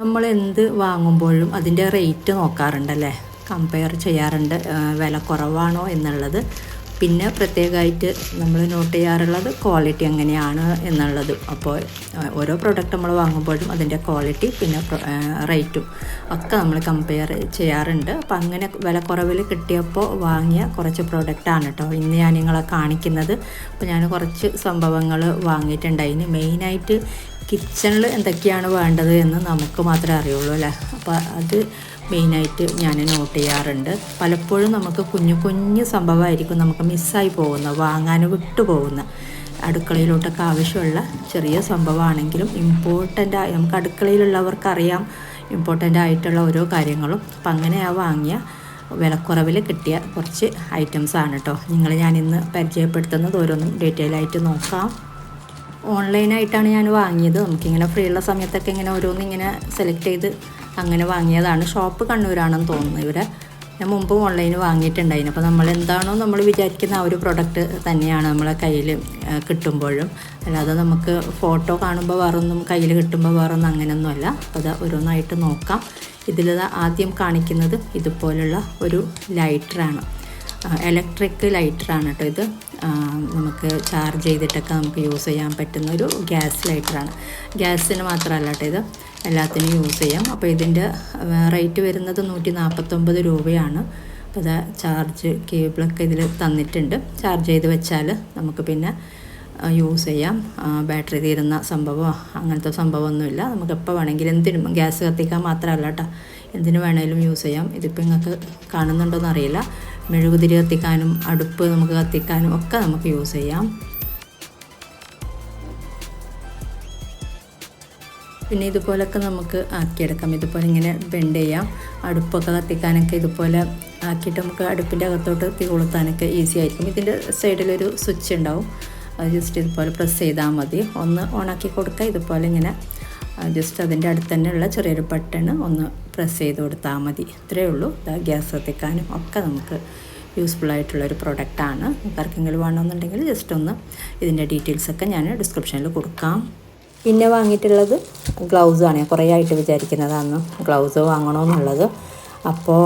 നമ്മൾ എന്ത് വാങ്ങുമ്പോഴും അതിന്റെ റേറ്റ് നോക്കാറുണ്ടല്ലേ? കമ്പയർ ചെയ്യാറുണ്ട് വില കുറവാണോ എന്നുള്ളത്. പിന്നെ പ്രത്യേകമായിട്ട് നമ്മൾ നോട്ട് ചെയ്യാറുള്ളത് ക്വാളിറ്റി എങ്ങനെയാണ് എന്നുള്ളത്. അപ്പോൾ ഓരോ പ്രൊഡക്റ്റ് നമ്മൾ വാങ്ങുമ്പോഴും അതിന്റെ ക്വാളിറ്റി പിന്നെ റേറ്റും ഒക്കെ നമ്മൾ കമ്പയർ ചെയ്യാറുണ്ട്. അപ്പോൾ അങ്ങനെ വില കുറവിൽ കിട്ടിയപ്പോൾ വാങ്ങിയ കുറച്ച് പ്രൊഡക്റ്റാണ് കേട്ടോ. ഇന്ന് ഞാൻ നിങ്ങളെ കാണിക്കുന്നത്. അപ്പോൾ ഞാൻ കുറച്ച് സംഭവങ്ങൾ വാങ്ങിയിട്ടുണ്ടായിന് മെയിനായിട്ട് കിച്ചണിൽ എന്തൊക്കെയാണ് വേണ്ടത് എന്ന് നമുക്ക് മാത്രമേ അറിയുള്ളൂ അല്ലേ? അപ്പോൾ അത് മെയിനായിട്ട് ഞാൻ നോട്ട് ചെയ്യാറുണ്ട്. പലപ്പോഴും നമുക്ക് കുഞ്ഞു കുഞ്ഞു സംഭവമായിരിക്കും നമുക്ക് മിസ്സായി പോകുന്ന വാങ്ങാൻ വിട്ടു പോകുന്ന അടുക്കളയിലോട്ടൊക്കെ ആവശ്യമുള്ള ചെറിയ സംഭവമാണെങ്കിലും ഇമ്പോർട്ടന്റ് നമുക്ക് അടുക്കളയിലുള്ളവർക്കറിയാം ഇമ്പോർട്ടന്റ് ആയിട്ടുള്ള ഓരോ കാര്യങ്ങളും. അപ്പം അങ്ങനെ ആ വാങ്ങിയ വിലക്കുറവിൽ കിട്ടിയ കുറച്ച് ഐറ്റംസ് ആണ് കേട്ടോ നിങ്ങൾ ഞാൻ ഇന്ന് പരിചയപ്പെടുത്തുന്നത് ഓരോന്നും ഡീറ്റെയിൽ ആയിട്ട് നോക്കാം. ഓൺലൈനായിട്ടാണ് ഞാൻ വാങ്ങിയത്. നമുക്കിങ്ങനെ ഫ്രീ ഉള്ള സമയത്തൊക്കെ ഇങ്ങനെ ഓരോന്ന് ഇങ്ങനെ സെലക്ട് ചെയ്ത് അങ്ങനെ വാങ്ങിയതാണ്. ഷോപ്പ് കണ്ണൂരാണെന്ന് തോന്നുന്നു ഇവിടെ ഞാൻ മുമ്പ് ഓൺലൈനിൽ വാങ്ങിയിട്ടുണ്ടായിരുന്നു. അപ്പോൾ നമ്മൾ എന്താണോ നമ്മൾ വിചാരിക്കുന്ന ആ ഒരു പ്രൊഡക്റ്റ് തന്നെയാണ് നമ്മളെ കയ്യിൽ കിട്ടുമ്പോഴും. അല്ലാതെ നമുക്ക് ഫോട്ടോ കാണുമ്പോൾ വേറൊന്നും കയ്യിൽ കിട്ടുമ്പോൾ വേറൊന്നും അങ്ങനെയൊന്നുമല്ല അപ്പോൾ അത് ഓരോന്നായിട്ട് നോക്കാം. ഇതിൽ ആദ്യം കാണിക്കുന്നത് ഇതുപോലുള്ള ഒരു ലൈറ്ററാണ് ഇലക്ട്രിക് ലൈറ്ററാണ് കേട്ടോ ഇത്. നമുക്ക് ചാർജ് ചെയ്തിട്ടൊക്കെ നമുക്ക് യൂസ് ചെയ്യാൻ പറ്റുന്ന ഒരു ഗ്യാസ് ലൈറ്ററാണ് ഗ്യാസിന് മാത്രമല്ല കേട്ടോ ഇത്. എല്ലാത്തിനും യൂസ് ചെയ്യാം. അപ്പോൾ ഇതിന്റെ റേറ്റ് വരുന്നത് നൂറ്റി നാൽപ്പത്തൊമ്പത് രൂപയാണ് അപ്പോൾ ഇത് ചാർജ് കേബിളൊക്കെ ഇതിൽ തന്നിട്ടുണ്ട്. ചാർജ് ചെയ്ത് വെച്ചാൽ നമുക്ക് പിന്നെ യൂസ് ചെയ്യാം. ബാറ്ററി തീരുന്ന സംഭവമോ അങ്ങനത്തെ സംഭവമൊന്നുമില്ല. നമുക്ക് എപ്പോൾ വേണമെങ്കിലും എന്തിനും ഗ്യാസ് കത്തിക്കാൻ മാത്രമല്ല കേട്ടോ എന്തിനു വേണേലും യൂസ് ചെയ്യാം. ഇതിപ്പോൾ നിങ്ങൾക്ക് കാണുന്നുണ്ടോയെന്ന് അറിയില്ല. മെഴുകുതിരി കത്തിക്കാനും അടുപ്പ് നമുക്ക് കത്തിക്കാനും ഒക്കെ നമുക്ക് യൂസ് ചെയ്യാം. പിന്നെ ഇതുപോലൊക്കെ നമുക്ക് ആക്കിയെടുക്കാം. ഇതുപോലെ ഇങ്ങനെ ബെൻഡ് ചെയ്യാം. അടുപ്പൊക്കെ കത്തിക്കാനൊക്കെ ഇതുപോലെ ആക്കിയിട്ട് നമുക്ക് അടുപ്പിന്റെ അകത്തോട്ട് തീ കൊളുത്താനൊക്കെ ഈസി ആയിരിക്കും. ഇതിന്റെ സൈഡിലൊരു സ്വിച്ച് ഉണ്ടാവും. അത് ജസ്റ്റ് ഇതുപോലെ പ്രസ് ചെയ്താൽ മതി. ഒന്ന് ഓണാക്കി കൊടുക്കുക. ഇതുപോലെ ഇങ്ങനെ ജസ്റ്റ് അതിന്റെ അടുത്ത് തന്നെയുള്ള ചെറിയൊരു ബട്ടൺ ഒന്ന് പ്രസ് ചെയ്ത് കൊടുത്താൽ മതി. ഇത്രയേ ഉള്ളൂ. ഗ്യാസ് കത്തിക്കാനും ഒക്കെ നമുക്ക് യൂസ്ഫുൾ ആയിട്ടുള്ളൊരു പ്രൊഡക്റ്റാണ് ആർക്കെങ്കിലും വേണമെന്നുണ്ടെങ്കിൽ ജസ്റ്റ് ഒന്ന് ഇതിന്റെ ഡീറ്റെയിൽസൊക്കെ ഞാൻ ഡിസ്ക്രിപ്ഷനിൽ കൊടുക്കാം. പിന്നെ വാങ്ങിയിട്ടുള്ളത് ഗ്ലൗസ് ആണ്. ഞാൻ കുറേ ആയിട്ട് വിചാരിക്കുന്നതാണ് ഗ്ലൗസ് വാങ്ങണമെന്നുള്ളത് അപ്പോൾ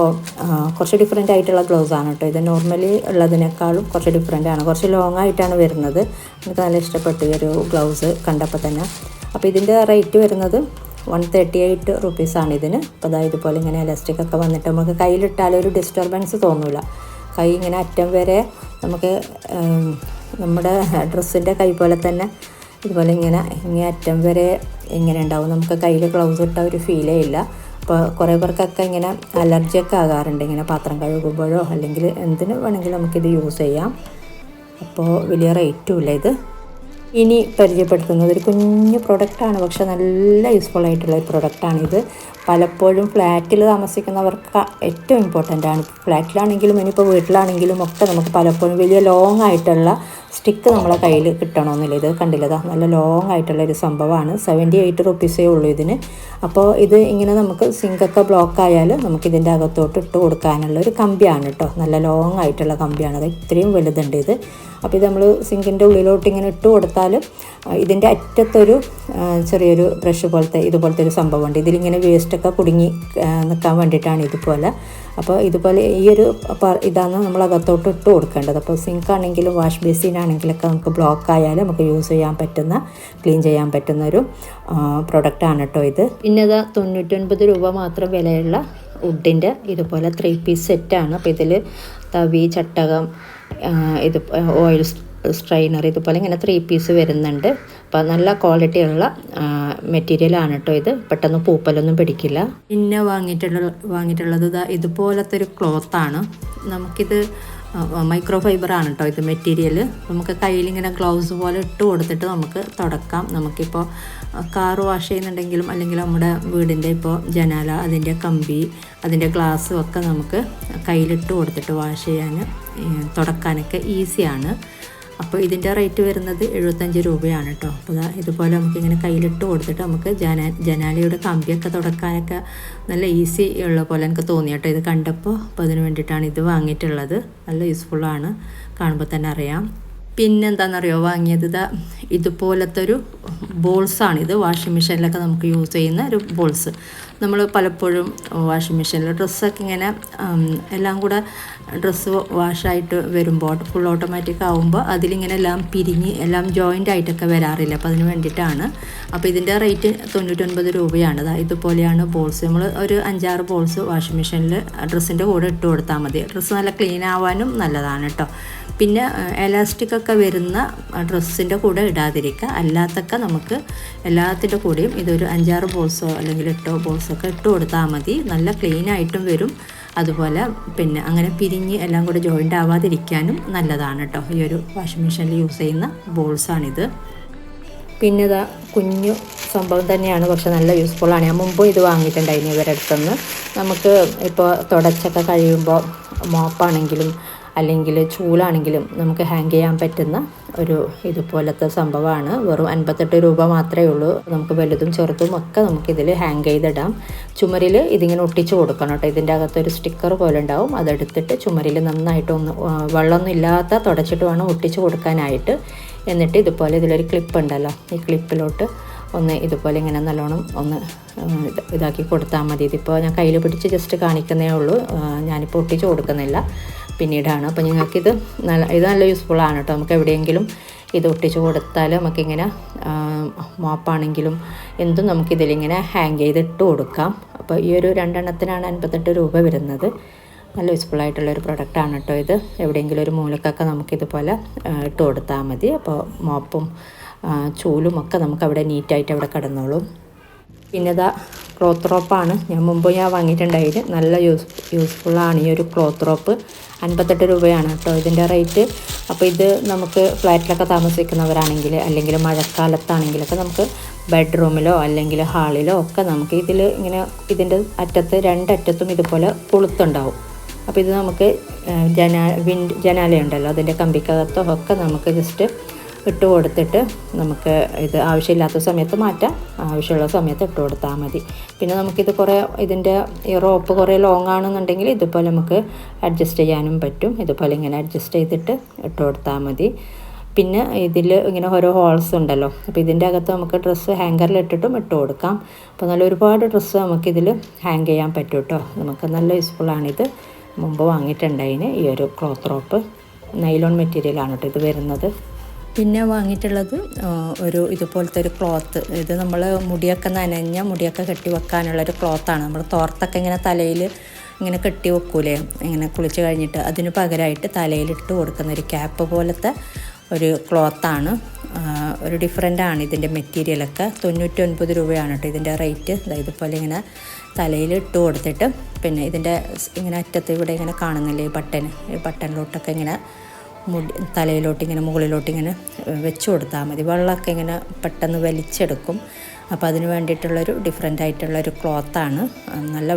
കുറച്ച് ഡിഫറെന്റ് ആയിട്ടുള്ള ഗ്ലൗസ് ആണ് കേട്ടോ ഇത് നോർമലി ഉള്ളതിനേക്കാളും കുറച്ച് ഡിഫറെന്റ് ആണ്. കുറച്ച് ലോങ് ആയിട്ടാണ് വരുന്നത്. എനിക്ക് നല്ല ഇഷ്ടപ്പെട്ട ഒരു ഗ്ലൗസ് കണ്ടപ്പോൾ തന്നെ. അപ്പോൾ ഇതിന്റെ റേറ്റ് വരുന്നത് വൺ തേർട്ടി എയ്റ്റ് റുപ്പീസാണ് ഇതിന്. അപ്പോൾ അതായത് ഇതുപോലെ ഇങ്ങനെ ഇലസ്റ്റിക് ഒക്കെ വന്നിട്ട് നമുക്ക് കയ്യിലിട്ടാൽ ഒരു ഡിസ്റ്റർബൻസ് തോന്നില്ല കൈ ഇങ്ങനെ അറ്റം വരെ നമുക്ക് നമ്മുടെ ഡ്രസ്സിന്റെ കൈ പോലെ തന്നെ ഇതുപോലെ ഇങ്ങനെ ഇങ്ങനെ അറ്റം വരെ ഇങ്ങനെ ഉണ്ടാവും. നമുക്ക് കയ്യിൽ ഗ്ലൗസ് ഇട്ട ഒരു ഫീലേ ഇല്ല. അപ്പോൾ കുറേ പേർക്കൊക്കെ ഇങ്ങനെ അലർജിയൊക്കെ ആകാറുണ്ട്. ഇങ്ങനെ പാത്രം കഴുകുമ്പോഴോ അല്ലെങ്കിൽ എന്തിനു വേണമെങ്കിലും നമുക്കിത് യൂസ് ചെയ്യാം. അപ്പോൾ വലിയ റേറ്റും ഇല്ല ഇത്. ഇനി പരിചയപ്പെടുത്തുന്നത്. ഒരു കുഞ്ഞു പ്രൊഡക്റ്റാണ് പക്ഷെ നല്ല യൂസ്ഫുൾ ആയിട്ടുള്ള ഒരു പ്രൊഡക്റ്റാണിത് പലപ്പോഴും ഫ്ലാറ്റിൽ താമസിക്കുന്നവർക്ക് ഏറ്റവും ഇമ്പോർട്ടന്റ് ആണ്. ഫ്ലാറ്റിലാണെങ്കിലും ഇനിയിപ്പോൾ വീട്ടിലാണെങ്കിലും ഒക്കെ നമുക്ക് പലപ്പോഴും വലിയ ലോങ് ആയിട്ടുള്ള സ്റ്റിക്ക് നമ്മളെ കയ്യിൽ കിട്ടണമെന്നില്ല. ഇത് കണ്ടില്ലതാ നല്ല ലോങ് ആയിട്ടുള്ള ഒരു സംഭവമാണ്. സെവന്റി എയ്റ്റ് റുപ്പീസേ ഉള്ളൂ ഇതിന്. അപ്പോൾ ഇത് ഇങ്ങനെ നമുക്ക് സിങ്കൊക്കെ ബ്ലോക്ക് ആയാൽ നമുക്ക് ഇതിന്റെ അകത്തോട്ട് ഇട്ട് കൊടുക്കാനുള്ള ഒരു കമ്പിയാണ് കേട്ടോ നല്ല ലോങ് ആയിട്ടുള്ള കമ്പിയാണ്. അത് ഇത്രയും വലുതുണ്ട് ഇത്. അപ്പോൾ ഇത് നമ്മൾ സിങ്കിന്റെ ഉള്ളിലോട്ട് ഇങ്ങനെ ഇട്ട് കൊടുത്താൽ ഇതിന്റെ അറ്റത്തൊരു ചെറിയൊരു ബ്രഷ് പോലത്തെ ഇതുപോലത്തെ ഒരു സംഭവമുണ്ട്. ഇതിലിങ്ങനെ വേസ്റ്റൊക്കെ കുടുങ്ങി നിൽക്കാൻ വേണ്ടിയിട്ടാണ് ഇതുപോലെ. അപ്പോൾ ഇതുപോലെ ഈ ഒരു ഇതാണ് നമ്മൾ അകത്തോട്ട് ഇട്ട് കൊടുക്കേണ്ടത്. അപ്പോൾ സിങ്ക് ആണെങ്കിലും വാഷ് ബേസിൻ ആണെങ്കിലൊക്കെ നമുക്ക് ബ്ലോക്ക് ആയാലും നമുക്ക് യൂസ് ചെയ്യാൻ പറ്റുന്ന ക്ലീൻ ചെയ്യാൻ പറ്റുന്ന ഒരു പ്രൊഡക്റ്റാണ് കേട്ടോ ഇത്. പിന്നെ ഇത് തൊണ്ണൂറ്റൊൻപത് രൂപ മാത്രം വിലയുള്ള വുഡിന്റെ ഇതുപോലെ ത്രീ പീസ് സെറ്റാണ്. അപ്പോൾ ഇതിൽ തവി ചട്ടകം ഇത് ഓയിൽ സ്ട്രെയിനർ ഇതുപോലെ ഇങ്ങനെ ത്രീ പീസ് വരുന്നുണ്ട്. അപ്പോൾ നല്ല ക്വാളിറ്റി ക്വാളിറ്റിയുള്ള മെറ്റീരിയലാണ് കേട്ടോ ഇത്. പെട്ടെന്ന് പൂപ്പലൊന്നും പിടിക്കില്ല. പിന്നെ വാങ്ങിയിട്ടുള്ള വാങ്ങിയിട്ടുള്ളത് ഇതാ ഇതുപോലത്തെ ഒരു ക്ലോത്താണ് നമുക്കിത് മൈക്രോ ഫൈബർ ആണ് കേട്ടോ ഇത് മെറ്റീരിയൽ നമുക്ക് കയ്യിലിങ്ങനെ ഗ്ലൗസ് പോലെ ഇട്ട് കൊടുത്തിട്ട് നമുക്ക് തുടക്കാം. നമുക്കിപ്പോൾ കാർ വാഷ് ചെയ്യുന്നുണ്ടെങ്കിലും അല്ലെങ്കിൽ നമ്മുടെ വീടിന്റെ ഇപ്പോൾ ജനാല അതിന്റെ കമ്പി അതിന്റെ ഗ്ലാസ്സും ഒക്കെ നമുക്ക് കയ്യിലിട്ട് കൊടുത്തിട്ട് വാഷ് ചെയ്യാൻ തുടക്കാനൊക്കെ ഈസിയാണ്. അപ്പോൾ ഇതിന്റെ റേറ്റ് വരുന്നത് എഴുപത്തഞ്ച് രൂപയാണ് കേട്ടോ. അപ്പോൾ ഇതുപോലെ നമുക്കിങ്ങനെ കയ്യിലിട്ട് കൊടുത്തിട്ട് നമുക്ക് ജന ജനാലയുടെ കമ്പിയൊക്കെ തുടക്കാനൊക്കെ നല്ല ഈസി ഉള്ള പോലെ എനിക്ക് തോന്നി കേട്ടോ. ഇത് കണ്ടപ്പോൾ അപ്പോൾ അതിന് വേണ്ടിയിട്ടാണ് ഇത് വാങ്ങിയിട്ടുള്ളത്. നല്ല യൂസ്ഫുള്ളാണ്. കാണുമ്പോൾ തന്നെ അറിയാം. പിന്നെന്താണെന്നറിയോ വാങ്ങിയത് ഇതാ ഇതുപോലത്തെ ഒരു ബോൾസാണിത്. വാഷിംഗ് മെഷീനിലൊക്കെ നമുക്ക് യൂസ് ചെയ്യുന്ന ഒരു ബോൾസ്. നമ്മൾ പലപ്പോഴും വാഷിംഗ് മെഷീനിൽ ഡ്രസ്സൊക്കെ ഇങ്ങനെ എല്ലാം കൂടെ ഡ്രസ്സ് വാഷായിട്ട് വരുമ്പോൾ ഫുൾ ഓട്ടോമാറ്റിക് ആകുമ്പോൾ അതിലിങ്ങനെ എല്ലാം പിരിഞ്ഞ് എല്ലാം ജോയിന്റ് ആയിട്ടൊക്കെ വരാറില്ല. അപ്പോൾ അതിന് വേണ്ടിയിട്ടാണ്. അപ്പോൾ ഇതിന്റെ റേറ്റ് തൊണ്ണൂറ്റൊൻപത് രൂപയാണ്. ഇതുപോലെയാണ് ബോൾസ്. നമ്മൾ ഒരു അഞ്ചാറ് ബോൾസ് വാഷിംഗ് മെഷീനിൽ ഡ്രസ്സിന്റെ കൂടെ ഇട്ട് കൊടുത്താൽ മതി. ഡ്രസ്സ് നല്ല ക്ലീൻ ആവാനും നല്ലതാണ് കേട്ടോ പിന്നെ എലാസ്റ്റിക് ഒക്കെ വരുന്ന ഡ്രസ്സിന്റെ കൂടെ ഇടാതിരിക്കുക. അല്ലാത്തൊക്കെ നമുക്ക് എല്ലാത്തിന്റെ കൂടെയും ഇതൊരു അഞ്ചാറ് ബോൾസോ അല്ലെങ്കിൽ എട്ടോ ബോൾസോ ഒക്കെ ഇട്ട് കൊടുത്താൽ മതി. നല്ല ക്ലീൻ ആയിട്ടും വരും. അതുപോലെ പിന്നെ അങ്ങനെ പിരിഞ്ഞ് എല്ലാം കൂടെ ജോയിന്റ് ആവാതിരിക്കാനും നല്ലതാണ് കേട്ടോ. ഈ ഒരു വാഷിംഗ് മെഷീനിൽ യൂസ് ചെയ്യുന്ന ബോൾസാണിത് പിന്നെ ഇതാ കുഞ്ഞു സംഭവം തന്നെയാണ്. പക്ഷെ നല്ല യൂസ്ഫുള്ളാണ് ഞാൻ മുമ്പ് ഇത് വാങ്ങിയിട്ടുണ്ടായിരുന്നു ഇവരടുത്തുനിന്ന് നമുക്ക് ഇപ്പോൾ തുടച്ചൊക്കെ കഴിയുമ്പോൾ മോപ്പാണെങ്കിലും അല്ലെങ്കിൽ ചൂലാണെങ്കിലും നമുക്ക് ഹാങ് ചെയ്യാൻ പറ്റുന്ന ഒരു ഇതുപോലത്തെ സംഭവമാണ്. വെറും അൻപത്തെട്ട് രൂപ മാത്രമേ ഉള്ളൂ. നമുക്ക് വലുതും ചെറുതും ഒക്കെ നമുക്കിതിൽ ഹാങ് ചെയ്തിടാം. ചുമരിൽ ഇതിങ്ങനെ ഒട്ടിച്ച് കൊടുക്കണം കേട്ടോ. ഇതിന്റെ അകത്തൊരു സ്റ്റിക്കർ പോലെ ഉണ്ടാവും. അതെടുത്തിട്ട് ചുമരിൽ നന്നായിട്ട് ഒന്ന് വെള്ളമൊന്നും ഇല്ലാത്ത തുടച്ചിട്ട് വേണം ഒട്ടിച്ച് കൊടുക്കാനായിട്ട്. എന്നിട്ട് ഇതുപോലെ ഇതിലൊരു ക്ലിപ്പ് ഉണ്ടല്ലോ. ഈ ക്ലിപ്പിലോട്ട് ഒന്ന് ഇതുപോലെ ഇങ്ങനെ നല്ലോണം ഒന്ന് ഇതാക്കി കൊടുത്താൽ മതി. ഇതിപ്പോൾ ഞാൻ കയ്യിൽ പിടിച്ച് ജസ്റ്റ് കാണിക്കുന്നേ ഉള്ളൂ. ഞാനിപ്പോൾ ഒട്ടിച്ച് കൊടുക്കുന്നില്ല. പിന്നീടാണ്. അപ്പോൾ ഞങ്ങൾക്കിത് നല്ല ഇത് നല്ല യൂസ്ഫുള്ളാണ് കേട്ടോ നമുക്ക് എവിടെയെങ്കിലും ഇത് ഒട്ടിച്ച് കൊടുത്താൽ നമുക്കിങ്ങനെ മോപ്പാണെങ്കിലും എന്തും നമുക്കിതിലിങ്ങനെ ഹാങ് ചെയ്തിട്ട് കൊടുക്കാം. അപ്പോൾ ഈ ഒരു രണ്ടെണ്ണത്തിനാണ് അൻപത്തെട്ട് രൂപ വരുന്നത്. നല്ല യൂസ്ഫുൾ ആയിട്ടുള്ളൊരു പ്രൊഡക്റ്റാണ് കേട്ടോ ഇത്. എവിടെയെങ്കിലും ഒരു മൂലക്കൊക്കെ നമുക്കിതുപോലെ ഇട്ട് കൊടുത്താൽ മതി. അപ്പോൾ മോപ്പും ചൂലും ഒക്കെ നമുക്ക് അവിടെ നീറ്റായിട്ട് അവിടെ കിടന്നോളും. പിന്നെ ഇതാ ക്ലോത്ത് റോപ്പാണ് ഞാൻ മുമ്പ് ഞാൻ വാങ്ങിയിട്ടുണ്ടായിരുന്നു നല്ല യൂസ് യൂസ്ഫുള്ളാണ് ഈ ഒരു ക്ലോത്ത് റോപ്പ് അൻപത്തെട്ട് രൂപയാണ് കേട്ടോ ഇതിന്റെ റേറ്റ് അപ്പോൾ ഇത് നമുക്ക് ഫ്ലാറ്റിലൊക്കെ താമസിക്കുന്നവരാണെങ്കിൽ അല്ലെങ്കിൽ മഴക്കാലത്താണെങ്കിലൊക്കെ നമുക്ക് ബെഡ്റൂമിലോ അല്ലെങ്കിൽ ഹാളിലോ ഒക്കെ നമുക്ക് ഇതിൽ ഇങ്ങനെ ഇതിന്റെ അറ്റത്ത് രണ്ടറ്റത്തും ഇതുപോലെ കൊളുത്തുണ്ടാവും. അപ്പോൾ ഇത് നമുക്ക് ജന വിൻഡ് ജനാലയുണ്ടല്ലോ അതിന്റെ കമ്പിക്കകത്തോ ഒക്കെ നമുക്ക് ജസ്റ്റ് ഇട്ട് കൊടുത്തിട്ട് നമുക്ക് ഇത് ആവശ്യമില്ലാത്ത സമയത്ത് മാറ്റാം. ആവശ്യമുള്ള സമയത്ത് ഇട്ട് കൊടുത്താൽ മതി. പിന്നെ നമുക്കിത് കുറേ ഇതിന്റെ ഈ റോപ്പ് കുറേ ലോങ് ആണെന്നുണ്ടെങ്കിൽ ഇതുപോലെ നമുക്ക് അഡ്ജസ്റ്റ് ചെയ്യാനും പറ്റും. ഇതുപോലെ ഇങ്ങനെ അഡ്ജസ്റ്റ് ചെയ്തിട്ട് ഇട്ട് കൊടുത്താൽ മതി. പിന്നെ ഇതിൽ ഇങ്ങനെ ഓരോ ഹോൾസ് ഉണ്ടല്ലോ. അപ്പോൾ ഇതിന്റെ അകത്ത് നമുക്ക് ഡ്രസ്സ് ഹാങ്കറിൽ ഇട്ടിട്ടും ഇട്ട് കൊടുക്കാം. അപ്പോൾ നല്ല ഒരുപാട് ഡ്രസ്സ് നമുക്കിതിൽ ഹാങ് ചെയ്യാൻ പറ്റും കേട്ടോ നമുക്ക് നല്ല യൂസ്ഫുള്ളാണിത് മുമ്പ് വാങ്ങിയിട്ടുണ്ടായിന് ഈ ഒരു ക്ലോത്ത് റോപ്പ് നൈലോൺ മെറ്റീരിയലാണ് കേട്ടോ ഇത് വരുന്നത്. പിന്നെ വാങ്ങിയിട്ടുള്ളത് ഒരു ഇതുപോലത്തെ ഒരു ക്ലോത്ത്. ഇത് നമ്മൾ മുടിയൊക്കെ നനഞ്ഞ മുടിയൊക്കെ കെട്ടി വെക്കാനുള്ള ഒരു ക്ലോത്താണ്. നമ്മൾ തോർത്തൊക്കെ ഇങ്ങനെ തലയിൽ ഇങ്ങനെ കെട്ടി വെക്കൂലേ? ഇങ്ങനെ കുളിച്ച് കഴിഞ്ഞിട്ട് അതിന് പകരമായിട്ട് തലയിലിട്ട് കൊടുക്കുന്ന ഒരു ക്യാപ്പ് പോലത്തെ ഒരു ക്ലോത്താണ്. ഒരു ഡിഫറെന്റാണ് ഇതിന്റെ മെറ്റീരിയലൊക്കെ തൊണ്ണൂറ്റി ഒൻപത് രൂപയാണ് കേട്ടോ ഇതിന്റെ റേറ്റ് ഇതുപോലെ ഇങ്ങനെ തലയിൽ ഇട്ട് കൊടുത്തിട്ട് പിന്നെ ഇതിന്റെ ഇങ്ങനെ അറ്റത്ത് ഇവിടെ ഇങ്ങനെ കാണുന്നില്ലേ ഈ ബട്ടൺ ഈ ബട്ടണിലോട്ടൊക്കെ ഇങ്ങനെ മുടി തലയിലോട്ട് ഇങ്ങനെ മുകളിലോട്ട് ഇങ്ങനെ വെച്ച് കൊടുത്താൽ മതി. വെള്ളമൊക്കെ ഇങ്ങനെ പെട്ടെന്ന് വലിച്ചെടുക്കും. അപ്പോൾ അതിന് വേണ്ടിയിട്ടുള്ളൊരു ഡിഫറെന്റ് ആയിട്ടുള്ളൊരു ക്ലോത്താണ് നല്ല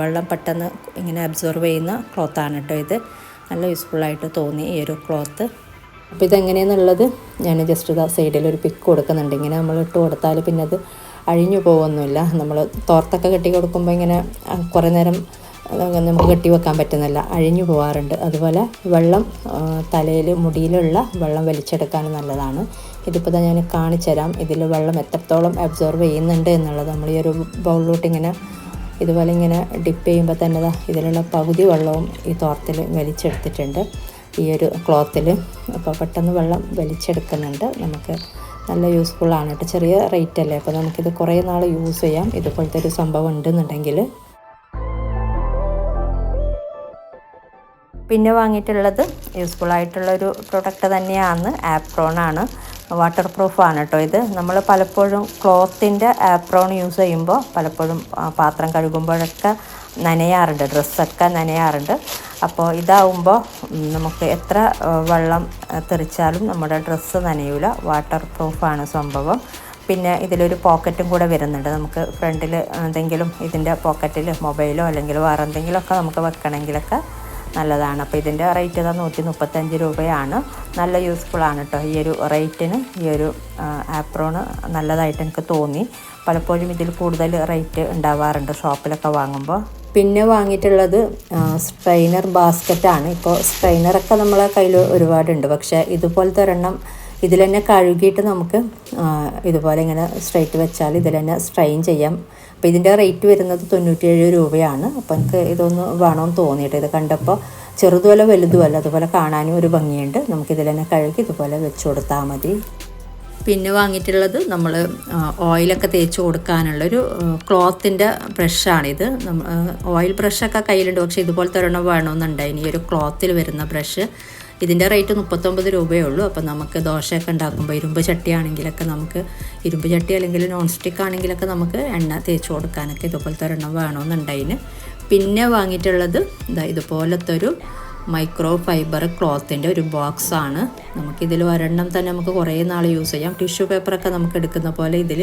വെള്ളം പെട്ടെന്ന് ഇങ്ങനെ അബ്സോർവ് ചെയ്യുന്ന ക്ലോത്താണ് കേട്ടോ ഇത്. നല്ല യൂസ്ഫുള്ളായിട്ട് തോന്നി ഈ ഒരു ക്ലോത്ത് അപ്പോൾ ഇതെങ്ങനെയാണെന്നുള്ളത് ഞാൻ ജസ്റ്റ് ഇതാ സൈഡിൽ ഒരു പിക്ക് കൊടുക്കുന്നുണ്ട്. ഇങ്ങനെ നമ്മൾ ഇട്ട് കൊടുത്താൽ പിന്നെ അത് അഴിഞ്ഞു പോകുന്നില്ല. നമ്മൾ തോർത്തൊക്കെ കെട്ടി കൊടുക്കുമ്പോൾ ഇങ്ങനെ കുറേ നേരം നമുക്ക് കെട്ടി വെക്കാൻ പറ്റുന്നില്ല. അഴിഞ്ഞു പോകാറുണ്ട് അതുപോലെ വെള്ളം തലയിൽ മുടിയിലുള്ള വെള്ളം വലിച്ചെടുക്കാൻ നല്ലതാണ്. ഇതിപ്പോൾ ഞാൻ കാണിച്ചു തരാം. ഇതിൽ വെള്ളം എത്രത്തോളം അബ്സോർവ് ചെയ്യുന്നുണ്ട് എന്നുള്ളത്. നമ്മൾ ഈ ഒരു ബൗളിലോട്ട് ഇങ്ങനെ ഇതുപോലെ ഇങ്ങനെ ഡിപ്പ് ചെയ്യുമ്പോൾ തന്നെ ഇതിലുള്ള പകുതി വെള്ളവും ഈ തോർത്തിൽ വലിച്ചെടുത്തിട്ടുണ്ട്. ഈ ഒരു ക്ലോത്തിൽ അപ്പോൾ പെട്ടെന്ന് വെള്ളം വലിച്ചെടുക്കുന്നുണ്ട്. നമുക്ക് നല്ല യൂസ്ഫുള്ളാണ് കേട്ടോ. ചെറിയ റേറ്റ് അല്ലേ? അപ്പോൾ നമുക്കിത് കുറേ നാൾ യൂസ് ചെയ്യാം. ഇതുപോലത്തെ ഒരു സംഭവം ഉണ്ടെന്നുണ്ടെങ്കിൽ. പിന്നെ വാങ്ങിയിട്ടുള്ളത് യൂസ്ഫുൾ ആയിട്ടുള്ളൊരു പ്രൊഡക്റ്റ് തന്നെയാണ്. ആപ്രോണാണ് വാട്ടർ പ്രൂഫാണ് കേട്ടോ ഇത്. നമ്മൾ പലപ്പോഴും ക്ലോത്തിന്റെ ആപ്രോൺ യൂസ് ചെയ്യുമ്പോൾ പലപ്പോഴും പാത്രം കഴുകുമ്പോഴൊക്കെ നനയാറുണ്ട്. ഡ്രസ്സൊക്കെ നനയാറുണ്ട്. അപ്പോൾ ഇതാവുമ്പോൾ നമുക്ക് എത്ര വെള്ളം തെറിച്ചാലും നമ്മുടെ ഡ്രസ്സ് നനയൂല. വാട്ടർ പ്രൂഫാണ് സംഭവം. പിന്നെ ഇതിലൊരു പോക്കറ്റും കൂടെ വരുന്നുണ്ട്. നമുക്ക് ഫ്രണ്ടിൽ എന്തെങ്കിലും ഇതിന്റെ പോക്കറ്റിൽ മൊബൈലോ അല്ലെങ്കിൽ വേറെ എന്തെങ്കിലുമൊക്കെ നമുക്ക് വെക്കണമെങ്കിലൊക്കെ നല്ലതാണ്. അപ്പോൾ ഇതിന്റെ റേറ്റ് ഇതാ നൂറ്റി മുപ്പത്തഞ്ച് രൂപയാണ്. നല്ല യൂസ്ഫുൾ ആണ് കേട്ടോ ഈ ഒരു റേറ്റിന് ഈ ഒരു ആപ്രോണ് നല്ലതായിട്ട് എനിക്ക് തോന്നി. പലപ്പോഴും ഇതിൽ കൂടുതൽ റേറ്റ് ഉണ്ടാവാറുണ്ട് ഷോപ്പിലൊക്കെ വാങ്ങുമ്പോൾ പിന്നെ വാങ്ങിയിട്ടുള്ളത് സ്ട്രെയിനർ ബാസ്ക്കറ്റാണ് ഇപ്പോൾ സ്ട്രെയിനറൊക്കെ നമ്മളെ കയ്യിൽ ഒരുപാടുണ്ട്. പക്ഷേ ഇതുപോലത്തെ ഒരെണ്ണം ഇതിൽ തന്നെ കഴുകിയിട്ട് നമുക്ക് ഇതുപോലെ ഇങ്ങനെ സ്ട്രൈറ്റ് വെച്ചാൽ ഇതിൽ തന്നെ സ്ട്രെയിൻ ചെയ്യാം. അപ്പോൾ ഇതിന്റെ റേറ്റ് വരുന്നത് തൊണ്ണൂറ്റിയേഴ് രൂപയാണ്. അപ്പോൾ എനിക്ക് ഇതൊന്ന് വേണമെന്ന് തോന്നിയിട്ട് ഇത് കണ്ടപ്പോൾ ചെറുതുമല്ല വലുതുമല്ല അതുപോലെ കാണാനും ഒരു ഭംഗിയുണ്ട്. നമുക്കിതിൽ തന്നെ കഴുകി ഇതുപോലെ വെച്ച് കൊടുത്താൽ മതി. പിന്നെ വാങ്ങിയിട്ടുള്ളത് നമ്മൾ ഓയിലൊക്കെ തേച്ച് കൊടുക്കാനുള്ളൊരു ക്ലോത്തിന്റെ ബ്രഷാണിത്. ഓയിൽ ബ്രഷൊക്കെ കയ്യിലുണ്ട്. പക്ഷേ ഇതുപോലത്തെ ഒരെണ്ണം വേണമെന്നുണ്ടായി ഈ ഒരു ക്ലോത്തിൽ വരുന്ന ബ്രഷ്. ഇതിന്റെ റേറ്റ് മുപ്പത്തൊമ്പത് രൂപയേ ഉള്ളൂ. അപ്പോൾ നമുക്ക് ദോശയൊക്കെ ഉണ്ടാക്കുമ്പോൾ ഇരുമ്പ് ചട്ടിയാണെങ്കിലൊക്കെ നമുക്ക് ഇരുമ്പ് ചട്ടി അല്ലെങ്കിൽ നോൺ സ്റ്റിക്ക് ആണെങ്കിലൊക്കെ നമുക്ക് എണ്ണ തേച്ച് കൊടുക്കാനൊക്കെ ഇതുപോലത്തെ ഒരെണ്ണം വേണമെന്നുണ്ടായിന് പിന്നെ വാങ്ങിയിട്ടുള്ളത് ഇതാ ഇതുപോലത്തെ ഒരു മൈക്രോ ഫൈബർ ക്ലോത്തിന്റെ ഒരു ബോക്സാണ് നമുക്കിതിൽ ഒരെണ്ണം തന്നെ നമുക്ക് കുറേ നാൾ യൂസ് ചെയ്യാം. ടിഷ്യൂ പേപ്പറൊക്കെ നമുക്ക് എടുക്കുന്ന പോലെ ഇതിൽ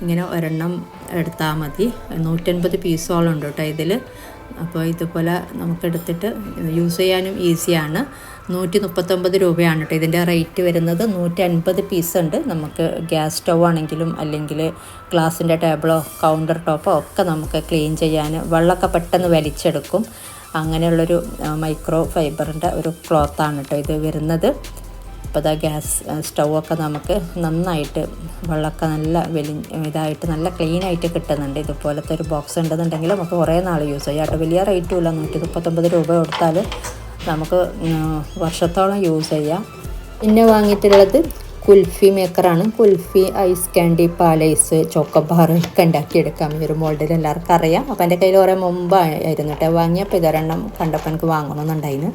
ഇങ്ങനെ ഒരെണ്ണം എടുത്താൽ മതി. നൂറ്റൻപത് പീസോളം ഉണ്ട് കേട്ടോ ഇതിൽ അപ്പോൾ ഇതുപോലെ നമുക്കെടുത്തിട്ട് യൂസ് ചെയ്യാനും ഈസിയാണ്. നൂറ്റി മുപ്പത്തൊമ്പത് രൂപയാണ് കേട്ടോ ഇതിന്റെ റേറ്റ് വരുന്നത്. നൂറ്റി അൻപത് പീസ് ഉണ്ട് നമുക്ക് ഗ്യാസ് സ്റ്റൗ ആണെങ്കിലും അല്ലെങ്കിൽ ഗ്ലാസിന്റെ ടേബിളോ കൗണ്ടർ ടോപ്പോ ഒക്കെ നമുക്ക് ക്ലീൻ ചെയ്യാൻ വെള്ളമൊക്കെ പെട്ടെന്ന് വലിച്ചെടുക്കും. അങ്ങനെയുള്ളൊരു മൈക്രോ ഫൈബറിന്റെ ഒരു ക്ലോത്താണ് കേട്ടോ ഇത് വരുന്നത്. അപ്പോൾ ഗ്യാസ് സ്റ്റൗവൊക്കെ നമുക്ക് നന്നായിട്ട് വെള്ളമൊക്കെ നല്ല വലി ഇതായിട്ട് നല്ല ക്ലീനായിട്ട് കിട്ടുന്നുണ്ട്. ഇതുപോലത്തെ ഒരു ബോക്സ് ഉണ്ടെന്നുണ്ടെങ്കിൽ നമുക്ക് കുറേ നാൾ യൂസ് ചെയ്യാം. കേട്ടോ വലിയ റേറ്റും ഇല്ല. നൂറ്റി മുപ്പത്തൊമ്പത് രൂപ കൊടുത്താൽ നമുക്ക് വർഷത്തോളം യൂസ് ചെയ്യാം. പിന്നെ വാങ്ങിയിട്ടുള്ളത് കുൽഫി മേക്കറാണ് കുൽഫി ഐസ് കാൻഡി പാലൈസ് ചോക്കോബാർ ഒക്കെ ഉണ്ടാക്കിയെടുക്കാം. ഈ ഒരു മോൾഡിൽ എല്ലാവർക്കും അറിയാം. അപ്പോൾ എന്റെ കയ്യിൽ കുറേ മുമ്പായിരുന്നു കേട്ടോ. വാങ്ങിയപ്പോൾ ഇതൊരെണ്ണം കണ്ടപ്പോൾ എനിക്ക് വാങ്ങണമെന്നുണ്ടായിരുന്നു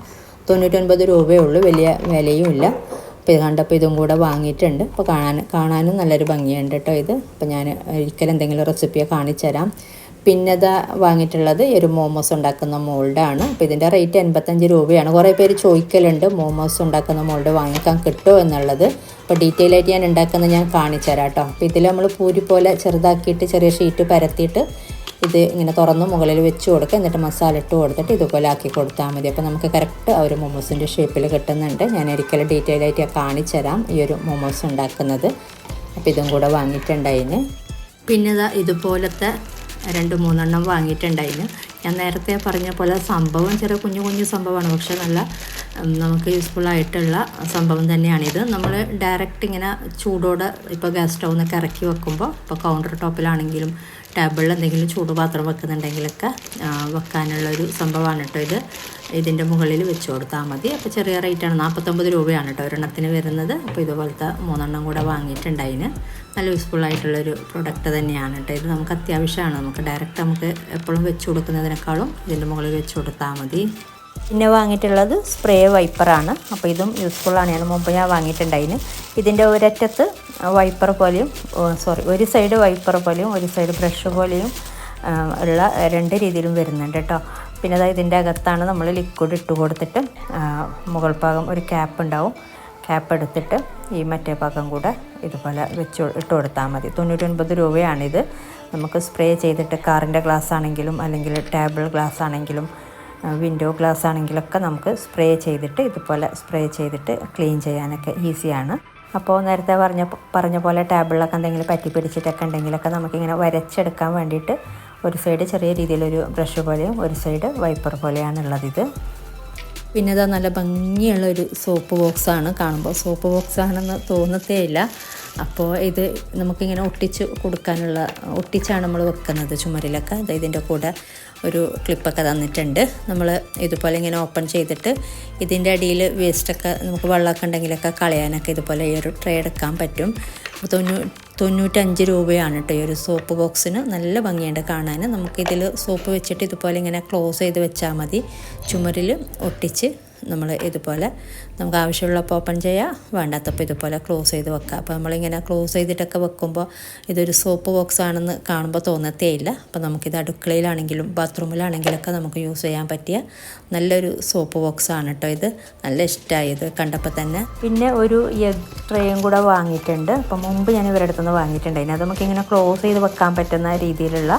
തൊണ്ണൂറ്റൊൻപത് രൂപയേ ഉള്ളൂ. വലിയ വിലയും ഇല്ല. അപ്പോൾ ഇത് കണ്ടപ്പോൾ ഇതും കൂടെ വാങ്ങിയിട്ടുണ്ട്. അപ്പോൾ കാണാൻ കാണാനും നല്ലൊരു ഭംഗിയുണ്ട് കേട്ടോ ഇത്. അപ്പോൾ ഞാൻ ഒരിക്കലും എന്തെങ്കിലും റെസിപ്പിയെ കാണിച്ചു തരാം. പിന്നെ ഇതാ വാങ്ങിയിട്ടുള്ളത് ഈ ഒരു മോമോസ് ഉണ്ടാക്കുന്ന മോൾഡാണ് അപ്പോൾ ഇതിന്റെ റേറ്റ് എൺപത്തഞ്ച് രൂപയാണ്. കുറേ പേര് ചോദിക്കലുണ്ട് മോമോസ് ഉണ്ടാക്കുന്ന മോൾഡ് വാങ്ങിക്കാൻ കിട്ടുമോ എന്നുള്ളത്. അപ്പോൾ ഡീറ്റെയിൽ ആയിട്ട് ഞാൻ ഉണ്ടാക്കുന്നത് ഞാൻ കാണിച്ചു തരാം കേട്ടോ അപ്പോൾ ഇതിൽ നമ്മൾ പൂരി പോലെ ചെറുതാക്കിയിട്ട് ചെറിയ ഷീറ്റ് പരത്തിയിട്ട് ഇത് ഇങ്ങനെ തുറന്ന് മുകളിൽ വെച്ച് കൊടുക്കുക. എന്നിട്ട് മസാല ഇട്ട് കൊടുത്തിട്ട് ഇതുപോലെ ആക്കി കൊടുത്താൽ മതി. അപ്പോൾ നമുക്ക് കറക്റ്റ് ആ ഒരു മൊമോസിന്റെ ഷേപ്പിൽ കിട്ടുന്നുണ്ട്. ഞാൻ ഒരിക്കലും ഡീറ്റെയിൽ ആയിട്ട് കാണിച്ചു തരാം ഈ ഒരു മൊമോസ് ഉണ്ടാക്കുന്നത്. അപ്പോൾ ഇതും കൂടെ വാങ്ങിയിട്ടുണ്ടായിന്. പിന്നെ ഇതാ ഇതുപോലത്തെ രണ്ട് മൂന്നെണ്ണം വാങ്ങിയിട്ടുണ്ടായിന്. ഞാൻ നേരത്തെ പറഞ്ഞ പോലെ സംഭവം ചെറിയ കുഞ്ഞു കുഞ്ഞു സംഭവമാണ്. പക്ഷെ നല്ല നമുക്ക് യൂസ്ഫുൾ ആയിട്ടുള്ള സംഭവം തന്നെയാണിത് നമ്മൾ ഡയറക്റ്റ് ഇങ്ങനെ ചൂടോടെ ഇപ്പോൾ ഗ്യാസ് സ്റ്റൗന്നൊക്കെ ഇറക്കി വെക്കുമ്പോൾ ഇപ്പോൾ കൗണ്ടർ ടോപ്പിലാണെങ്കിലും ടേബിളിൽ എന്തെങ്കിലും ചൂടുപാത്രം വെക്കുന്നുണ്ടെങ്കിലൊക്കെ വെക്കാനുള്ളൊരു സംഭവമാണ് കേട്ടോ ഇത്. ഇതിന്റെ മുകളിൽ വെച്ച് കൊടുത്താൽ മതി. അപ്പോൾ ചെറിയ റേറ്റാണ് നാൽപ്പത്തൊമ്പത് രൂപയാണ് കേട്ടോ ഒരെണ്ണത്തിന് വരുന്നത്. അപ്പോൾ ഇതുപോലത്തെ മൂന്നെണ്ണം കൂടെ വാങ്ങിയിട്ടുണ്ടതിന് നല്ല യൂസ്ഫുൾ ആയിട്ടുള്ളൊരു പ്രൊഡക്റ്റ് തന്നെയാണ് കേട്ടോ ഇത്. നമുക്ക് അത്യാവശ്യമാണ്. നമുക്ക് ഡയറക്റ്റ് നമുക്ക് എപ്പോഴും വെച്ച് കൊടുക്കുന്നതിനേക്കാളും ഇതിന്റെ മുകളിൽ വെച്ച് കൊടുത്താൽ മതി. പിന്നെ വാങ്ങിയിട്ടുള്ളത് സ്പ്രേ വൈപ്പറാണ്. അപ്പോൾ ഇതും യൂസ്ഫുള്ളാണ് ഞാൻ മുമ്പ് ഞാൻ വാങ്ങിയിട്ടുണ്ടായിന്. ഇതിന്റെ ഒരറ്റത്ത് വൈപ്പർ പോലെയും സോറി ഒരു സൈഡ് വൈപ്പർ പോലെയും ഒരു സൈഡ് ബ്രഷ് പോലെയും ഉള്ള രണ്ട് രീതിയിലും വരുന്നുണ്ട് കേട്ടോ പിന്നെ അതായത് ഇതിന്റെ അകത്താണ് നമ്മൾ ലിക്വിഡ് ഇട്ട് കൊടുത്തിട്ട് മുകൾ ഭാഗം ഒരു ക്യാപ്പ് ഉണ്ടാവും. ക്യാപ്പ് എടുത്തിട്ട് ഈ മറ്റേ ഭാഗം കൂടെ ഇതുപോലെ വെച്ച് ഇട്ട് കൊടുത്താൽ മതി. തൊണ്ണൂറ്റൊൻപത് രൂപയാണിത്. നമുക്ക് സ്പ്രേ ചെയ്തിട്ട് കാറിന്റെ ഗ്ലാസ് ആണെങ്കിലും അല്ലെങ്കിൽ ടേബിൾ ഗ്ലാസ് ആണെങ്കിലും വിൻഡോ ഗ്ലാസ് ആണെങ്കിലൊക്കെ നമുക്ക് സ്പ്രേ ചെയ്തിട്ട് ഇതുപോലെ സ്പ്രേ ചെയ്തിട്ട് ക്ലീൻ ചെയ്യാനൊക്കെ ഈസിയാണ് അപ്പോൾ നേരത്തെ പറഞ്ഞ പറഞ്ഞ പോലെ ടേബിളിലൊക്കെ എന്തെങ്കിലും പറ്റി പിടിച്ചിട്ടൊക്കെ ഉണ്ടെങ്കിലൊക്കെ നമുക്കിങ്ങനെ വരച്ചെടുക്കാൻ വേണ്ടിയിട്ട് ഒരു സൈഡ് ചെറിയ രീതിയിലൊരു ബ്രഷ് പോലെയും ഒരു സൈഡ് വൈപ്പർ പോലെയാണുള്ളത് ഇത്. പിന്നെ ഇതാ നല്ല ഭംഗിയുള്ള ഒരു സോപ്പ് ബോക്സാണ് കാണുമ്പോൾ സോപ്പ് ബോക്സ് ആണെന്ന് തോന്നത്തേ ഇല്ല അപ്പോൾ ഇത് നമുക്കിങ്ങനെ ഒട്ടിച്ച് കൊടുക്കാനുള്ള ഒട്ടിച്ചാണ് നമ്മൾ വെക്കുന്നത് ചുമരിലൊക്കെ. അത് ഇതിന്റെ കൂടെ ഒരു ക്ലിപ്പൊക്കെ തന്നിട്ടുണ്ട്. നമ്മൾ ഇതുപോലെ ഇങ്ങനെ ഓപ്പൺ ചെയ്തിട്ട് ഇതിന്റെ അടിയിൽ വേസ്റ്റൊക്കെ നമുക്ക് വെള്ളമൊക്കെ ഉണ്ടെങ്കിലൊക്കെ കളയാനൊക്കെ ഇതുപോലെ ഈ ഒരു ട്രേ എടുക്കാൻ പറ്റും. തൊണ്ണൂ തൊണ്ണൂറ്റഞ്ച് രൂപയാണ് കേട്ടോ ഈ ഒരു സോപ്പ് ബോക്സിന് നല്ല ഭംഗിയുണ്ട് കാണാൻ നമുക്കിതിൽ സോപ്പ് വെച്ചിട്ട് ഇതുപോലെ ഇങ്ങനെ ക്ലോസ് ചെയ്ത് വെച്ചാൽ മതി. ചുമരിൽ ഒട്ടിച്ച് നമ്മൾ ഇതുപോലെ നമുക്ക് ആവശ്യമുള്ളപ്പോൾ ഓപ്പൺ ചെയ്യുക വേണ്ടാത്തപ്പോൾ ഇതുപോലെ ക്ലോസ് ചെയ്ത് വെക്കുക അപ്പോൾ നമ്മളിങ്ങനെ ക്ലോസ് ചെയ്തിട്ടൊക്കെ വെക്കുമ്പോൾ ഇതൊരു സോപ്പ് ബോക്സ് ആണെന്ന് കാണുമ്പോൾ തോന്നത്തേയില്ല. അപ്പോൾ നമുക്കിത് അടുക്കളയിലാണെങ്കിലും ബാത്റൂമിലാണെങ്കിലൊക്കെ നമുക്ക് യൂസ് ചെയ്യാൻ പറ്റിയ നല്ലൊരു സോപ്പ് ബോക്സ് ആണ് കേട്ടോ ഇത്. നല്ല ഇഷ്ടമായി ഇത് കണ്ടപ്പോൾ തന്നെ. പിന്നെ ഒരു എഗ് ട്രേയും കൂടെ വാങ്ങിയിട്ടുണ്ട്. അപ്പോൾ മുമ്പ് ഞാൻ ഇവരുടെ അടുത്തുനിന്ന് വാങ്ങിയിട്ടുണ്ടായിരുന്നു. അത് നമുക്കിങ്ങനെ ക്ലോസ് ചെയ്ത് വെക്കാൻ പറ്റുന്ന രീതിയിലുള്ള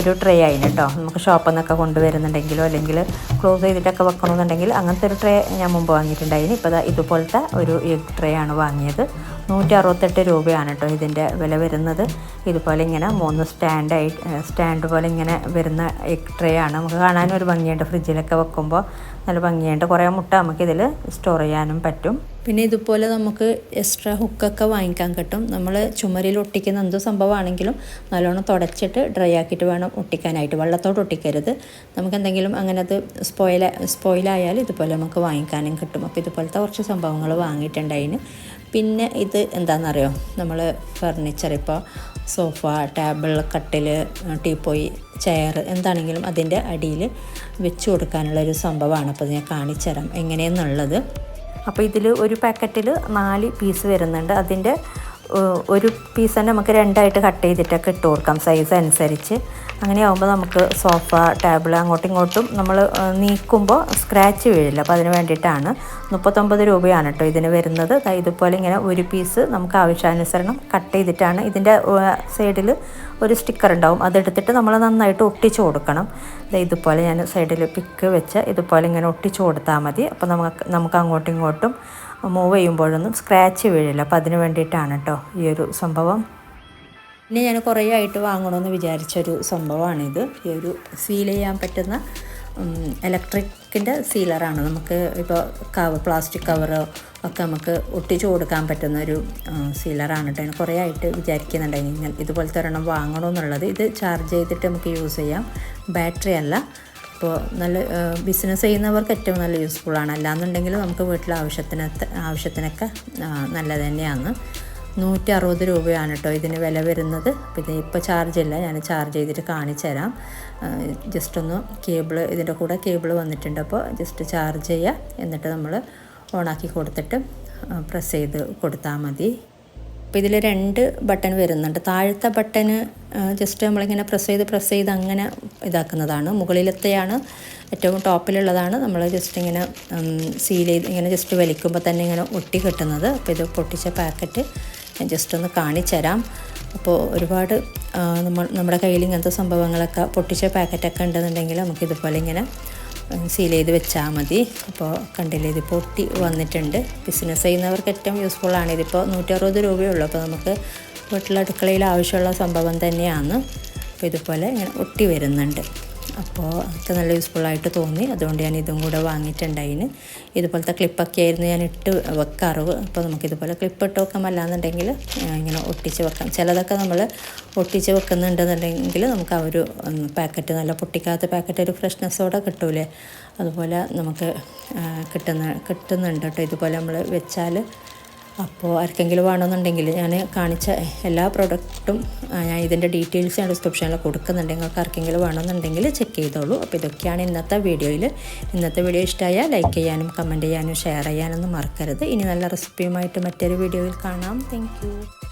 ഒരു ട്രേ ആയിന് കേട്ടോ നമുക്ക് ഷോപ്പിൽ നിന്നൊക്കെ കൊണ്ടുവരുന്നുണ്ടെങ്കിലോ അല്ലെങ്കിൽ ക്ലോസ് ചെയ്തിട്ടൊക്കെ വെക്കണമെന്നുണ്ടെങ്കിൽ അങ്ങനത്തെ ഒരു ട്രേ ഞാൻ മുമ്പ് വാങ്ങിയിട്ടുണ്ടായിരുന്നു ഇപ്പോൾ ഇതുപോലത്തെ ഒരു എഗ് ട്രേ ആണ് വാങ്ങിയത്. നൂറ്റി അറുപത്തെട്ട് രൂപയാണ് കേട്ടോ ഇതിന്റെ വില വരുന്നത്. ഇതുപോലെ ഇങ്ങനെ മൂന്ന് സ്റ്റാൻഡായി സ്റ്റാൻഡ് പോലെ ഇങ്ങനെ വരുന്ന എഗ് ട്രേ ആണ്. നമുക്ക് കാണാനും ഒരു ഭംഗിയുണ്ട്. ഫ്രിഡ്ജിലൊക്കെ വെക്കുമ്പോൾ നല്ല ഭംഗിയുണ്ട്. കുറേ മുട്ട നമുക്കിതിൽ സ്റ്റോർ ചെയ്യാനും പറ്റും. പിന്നെ ഇതുപോലെ നമുക്ക് എക്സ്ട്രാ ഹുക്കൊക്കെ വാങ്ങിക്കാൻ കിട്ടും. നമ്മൾ ചുമരിൽ ഒട്ടിക്കുന്ന എന്ത് സംഭവമാണെങ്കിലും നല്ലോണം തുടച്ചിട്ട് ഡ്രൈ ആക്കിയിട്ട് വേണം ഒട്ടിക്കാനായിട്ട്. വെള്ളത്തോട് ഒട്ടിക്കരുത്. നമുക്ക് എന്തെങ്കിലും അങ്ങനെ അത് സ്പോയിൽ സ്പോയിലായാൽ ഇതുപോലെ നമുക്ക് വാങ്ങിക്കാനും കിട്ടും. അപ്പോൾ ഇതുപോലത്തെ കുറച്ച് സംഭവങ്ങൾ വാങ്ങിയിട്ടുണ്ടായിന് പിന്നെ ഇത് എന്താണെന്നറിയോ നമ്മൾ ഫർണിച്ചർ ഇപ്പോൾ സോഫ ടേബിൾ കട്ടിൽ ടീപ്പോയി ചെയർ എന്താണെങ്കിലും അതിന്റെ അടിയിൽ വെച്ച് കൊടുക്കാനുള്ള ഒരു സംഭവമാണ്. അപ്പോൾ ഞാൻ കാണിച്ചു തരാം എങ്ങനെയെന്നുള്ളത്. അപ്പോൾ ഇതിൽ ഒരു പാക്കറ്റിൽ നാല് പീസ് വരുന്നുണ്ട്. അതിന്റെ ഒരു പീസ് തന്നെ നമുക്ക് രണ്ടായിട്ട് കട്ട് ചെയ്തിട്ടൊക്കെ ഇട്ട് കൊടുക്കാം. സൈസ് അനുസരിച്ച്. അങ്ങനെ ആകുമ്പോൾ നമുക്ക് സോഫ ടേബിൾ അങ്ങോട്ടും ഇങ്ങോട്ടും നമ്മൾ നീക്കുമ്പോൾ സ്ക്രാച്ച് വീഴില്ല. അപ്പോൾ അതിന് വേണ്ടിയിട്ടാണ്. മുപ്പത്തൊമ്പത് രൂപയാണ് കേട്ടോ ഇതിന് വരുന്നത്. ഇതുപോലെ ഇങ്ങനെ ഒരു പീസ് നമുക്ക് ആവശ്യാനുസരണം കട്ട് ചെയ്തിട്ടാണ്. ഇതിന്റെ സൈഡിൽ ഒരു സ്റ്റിക്കർ ഉണ്ടാവും. അതെടുത്തിട്ട് നമ്മൾ നന്നായിട്ട് ഒട്ടിച്ചു കൊടുക്കണം. ഇതുപോലെ ഞാൻ സൈഡിൽ പിക്ക് വെച്ച് ഇതുപോലെ ഇങ്ങനെ ഒട്ടിച്ചു കൊടുത്താൽ മതി. അപ്പോൾ നമുക്ക് നമുക്ക് അങ്ങോട്ടും ഇങ്ങോട്ടും മൂവ് ചെയ്യുമ്പോഴൊന്നും സ്ക്രാച്ച് വീഴില്ല. അപ്പോൾ അതിന് വേണ്ടിയിട്ടാണ് കേട്ടോ ഈ ഒരു സംഭവം. ഇനി ഞാൻ കുറേ ആയിട്ട് വാങ്ങണമെന്ന് വിചാരിച്ചൊരു സംഭവമാണിത്. ഈ ഒരു സീൽ ചെയ്യാൻ പറ്റുന്ന ഇലക്ട്രിക്കിന്റെ സീലറാണ് നമുക്ക് ഇപ്പോൾ കവർ പ്ലാസ്റ്റിക് കവറോ ഒക്കെ നമുക്ക് ഒട്ടിച്ചു കൊടുക്കാൻ പറ്റുന്ന ഒരു സീലറാണ് കേട്ടോ ഞാൻ കുറേ ആയിട്ട് വിചാരിക്കുന്നുണ്ട്. ഇങ്ങനെ ഇതുപോലത്തെ ഒരെണ്ണം വാങ്ങണമെന്നുള്ളത് ഇത് ചാർജ് ചെയ്തിട്ട് നമുക്ക് യൂസ് ചെയ്യാം. ബാറ്ററി അല്ല. അപ്പോൾ നല്ല ബിസിനസ് ചെയ്യുന്നവർക്ക് ഏറ്റവും നല്ല യൂസ്ഫുൾ ആണ്. അല്ലാന്നുണ്ടെങ്കിൽ നമുക്ക് വീട്ടിലെ ആവശ്യത്തിന് ആവശ്യത്തിനൊക്കെ നല്ലത് തന്നെയാണ്. നൂറ്റി അറുപത് രൂപയാണ് കേട്ടോ ഇതിന് വില വരുന്നത്. പിന്നെ ഇപ്പോൾ ചാർജ് ഇല്ല. ഞാൻ ചാർജ് ചെയ്തിട്ട് കാണിച്ചു തരാം. ജസ്റ്റ് ഒന്ന് കേബിൾ ഇതിന്റെ കൂടെ കേബിൾ വന്നിട്ടുണ്ട്. അപ്പോൾ ജസ്റ്റ് ചാർജ് ചെയ്യുക എന്നിട്ട് നമ്മൾ ഓണാക്കി കൊടുത്തിട്ട് പ്രസ് ചെയ്ത് കൊടുത്താൽ മതി. അപ്പോൾ ഇതിൽ രണ്ട് ബട്ടൺ വരുന്നുണ്ട്. താഴത്തെ ബട്ടന് ജസ്റ്റ് നമ്മളിങ്ങനെ പ്രസ് ചെയ്ത് പ്രസ് ചെയ്ത് അങ്ങനെ ഇതാക്കുന്നതാണ്. മുകളിലത്തെയാണ് ഏറ്റവും ടോപ്പിലുള്ളതാണ്. നമ്മൾ ജസ്റ്റ് ഇങ്ങനെ സീൽ ചെയ്ത് ഇങ്ങനെ ജസ്റ്റ് വലിക്കുമ്പോൾ തന്നെ ഇങ്ങനെ ഒട്ടി കിട്ടുന്നത്. അപ്പോൾ ഇത് പൊട്ടിച്ച പാക്കറ്റ് ഞാൻ ജസ്റ്റ് ഒന്ന് കാണിച്ചു തരാം. അപ്പോൾ ഒരുപാട് നമ്മൾ നമ്മുടെ കയ്യിൽ ഇങ്ങനത്തെ സംഭവങ്ങളൊക്കെ പൊട്ടിച്ച പാക്കറ്റൊക്കെ ഉണ്ടെന്നുണ്ടെങ്കിൽ നമുക്കിതുപോലെ ഇങ്ങനെ സീൽ ചെയ്ത് വെച്ചാൽ മതി. അപ്പോൾ കണ്ടില്ലേ ഇത് പൊട്ടി വന്നിട്ടുണ്ട്. ബിസിനസ് ചെയ്യുന്നവർക്ക് ഏറ്റവും യൂസ്ഫുൾ ആണ്. ഇതിപ്പോൾ രൂപയേ ഉള്ളൂ അപ്പോൾ നമുക്ക് വീട്ടിലടുക്കളയിൽ ആവശ്യമുള്ള സംഭവം തന്നെയാണ്. അപ്പോൾ ഇതുപോലെ ഇങ്ങനെ ഒട്ടി വരുന്നുണ്ട്. അപ്പോൾ ഒക്കെ നല്ല യൂസ്ഫുള്ളായിട്ട് തോന്നി. അതുകൊണ്ട് ഞാൻ ഇതും കൂടെ വാങ്ങിയിട്ടുണ്ടായിന്. ഇതുപോലത്തെ ക്ലിപ്പൊക്കെ ആയിരുന്നു ഞാൻ ഇട്ട് വെക്കാറ് അപ്പോൾ നമുക്ക് ഇതുപോലെ ക്ലിപ്പ് ഇട്ട് വെക്കാം ഇങ്ങനെ ഒട്ടിച്ച് വെക്കാം. ചിലതൊക്കെ നമ്മൾ ഒട്ടിച്ച് വെക്കുന്നുണ്ടെന്നുണ്ടെങ്കിൽ നമുക്ക് ആ ഒരു പാക്കറ്റ് നല്ല പൊട്ടിക്കാത്ത പാക്കറ്റ് ഒരു ഫ്രഷ്നെസ്സോടെ കിട്ടൂലേ? അതുപോലെ നമുക്ക് കിട്ടുന്ന കിട്ടുന്നുണ്ട് കേട്ടോ. ഇതുപോലെ നമ്മൾ വെച്ചാൽ അപ്പോൾ ആർക്കെങ്കിലും വേണമെന്നുണ്ടെങ്കിൽ ഞാൻ കാണിച്ച എല്ലാ പ്രൊഡക്റ്റും ഞാൻ ഇതിന്റെ ഡീറ്റെയിൽസ് ഞാൻ ഡിസ്ക്രിപ്ഷനിൽ കൊടുക്കുന്നുണ്ട്. നിങ്ങൾക്ക് ആർക്കെങ്കിലും വേണമെന്നുണ്ടെങ്കിൽ ചെക്ക് ചെയ്തോളൂ. അപ്പോൾ ഇതൊക്കെയാണ് ഇന്നത്തെ വീഡിയോയിൽ ഇന്നത്തെ വീഡിയോ ഇഷ്ടമായാൽ ലൈക്ക് ചെയ്യാനും കമന്റ് ചെയ്യാനും ഷെയർ ചെയ്യാനൊന്നും മറക്കരുത്. ഇനി നല്ല റെസിപ്പിയുമായിട്ട് മറ്റൊരു വീഡിയോയിൽ കാണാം. താങ്ക്